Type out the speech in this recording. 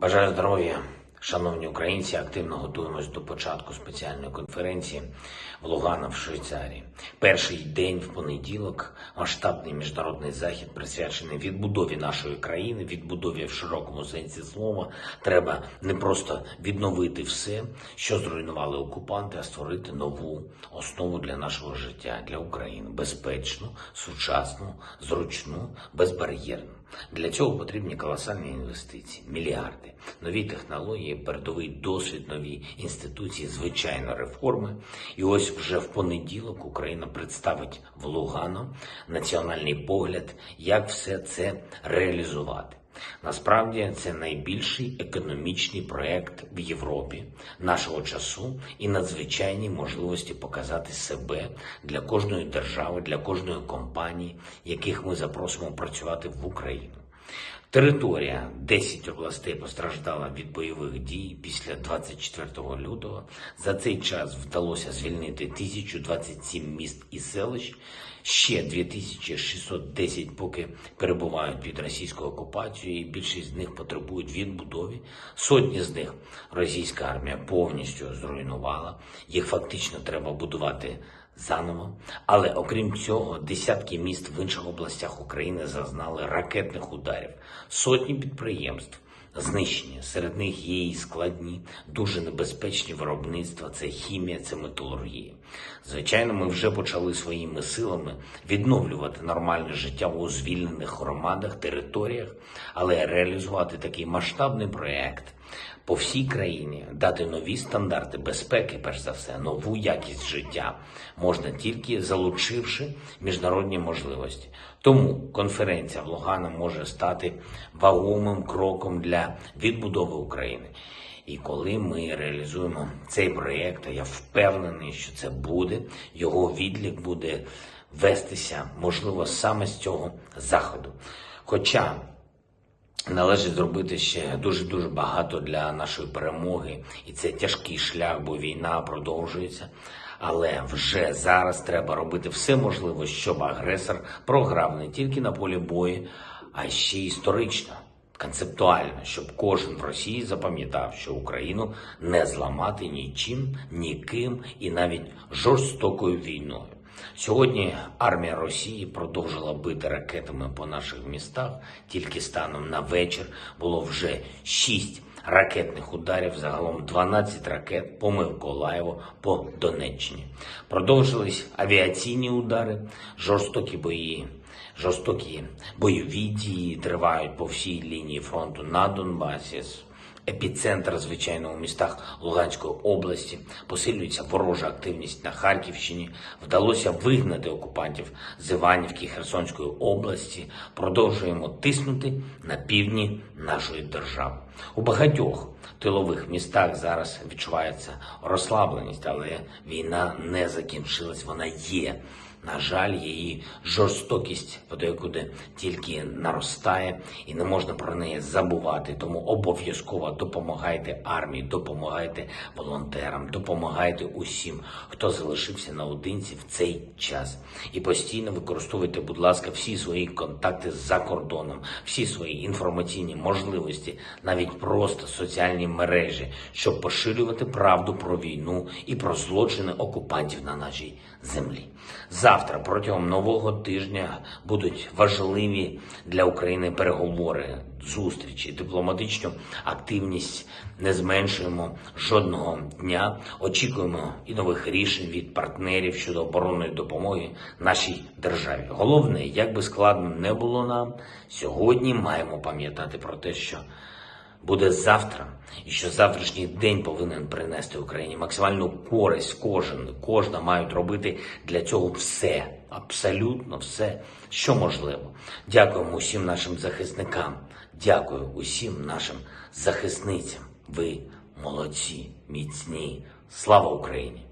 Бажаю здоров'я, шановні українці. Активно готуємось до початку спеціальної конференції в Лугано в Швейцарії. Перший день в понеділок масштабний міжнародний захід присвячений відбудові нашої країни, відбудові в широкому сенсі слова. Треба не просто відновити все, що зруйнували окупанти, а створити нову основу для нашого життя, для України безпечну, сучасну, зручну, безбар'єрну. Для цього потрібні колосальні інвестиції, мільярди, нові технології, передовий досвід, нові інституції, звичайно, реформи. І ось вже в понеділок Україна представить в Лугано національний погляд, як все це реалізувати. Насправді це найбільший економічний проект в Європі нашого часу і надзвичайні можливості показати себе для кожної держави, для кожної компанії, яких ми запросимо працювати в Україну. Територія 10 областей постраждала від бойових дій після 24 лютого. За цей час вдалося звільнити 1027 міст і селищ. Ще 2610 поки перебувають під російською окупацією, і більшість з них потребують відбудови. Сотні з них російська армія повністю зруйнувала. Їх фактично треба будувати заново. Але окрім цього, десятки міст в інших областях України зазнали ракетних ударів, сотні підприємств. Знищені серед них є і складні, дуже небезпечні виробництва. Це хімія, це металургія. Звичайно, ми вже почали своїми силами відновлювати нормальне життя у звільнених громадах, територіях, але реалізувати такий масштабний проект по всій країні, дати нові стандарти безпеки, перш за все, нову якість життя можна тільки залучивши міжнародні можливості. Тому конференція в Лугано може стати вагомим кроком для відбудови України. І коли ми реалізуємо цей проєкт, я впевнений, що це буде, його відлік буде вестися, можливо, саме з цього заходу. Хоча належить зробити ще дуже дуже багато для нашої перемоги, і це тяжкий шлях, бо війна продовжується. Але вже зараз треба робити все можливе, щоб агресор програв не тільки на полі бою, а ще й історично, концептуально, щоб кожен в Росії запам'ятав, що Україну не зламати нічим, ніким і навіть жорстокою війною. Сьогодні армія Росії продовжила бити ракетами по наших містах. Тільки станом на вечір було вже 6 ракетних ударів, загалом 12 ракет по Миколаєву, по Донеччині. Продовжились авіаційні удари, жорстокі бої. Жорстокі бойові дії тривають по всій лінії фронту на Донбасі. Епіцентр, звичайно, у містах Луганської області посилюється ворожа активність на Харківщині. Вдалося вигнати окупантів з Іванівки Херсонської області. Продовжуємо тиснути на півдні нашої держави. У багатьох тилових містах зараз відчувається розслабленість, але війна не закінчилась. Вона є. На жаль, її жорстокість подекуди тільки наростає, і не можна про неї забувати. Тому обов'язково допомагайте армії, допомагайте волонтерам, допомагайте усім, хто залишився наодинці в цей час. І постійно використовуйте, будь ласка, всі свої контакти за кордоном, всі свої інформаційні можливості, навіть просто соціальні мережі, щоб поширювати правду про війну і про злочини окупантів на нашій землі. Завтра протягом нового тижня будуть важливі для України переговори, зустрічі, дипломатичну активність не зменшуємо жодного дня. Очікуємо і нових рішень від партнерів щодо оборонної допомоги нашій державі. Головне, як би складно не було нам, сьогодні маємо пам'ятати про те, що буде завтра, і що завтрашній день повинен принести Україні максимальну користь. Кожен, кожна мають робити для цього все, абсолютно все, що можливо. Дякуємо усім нашим захисникам. Дякую усім нашим захисницям. Ви молодці, міцні. Слава Україні!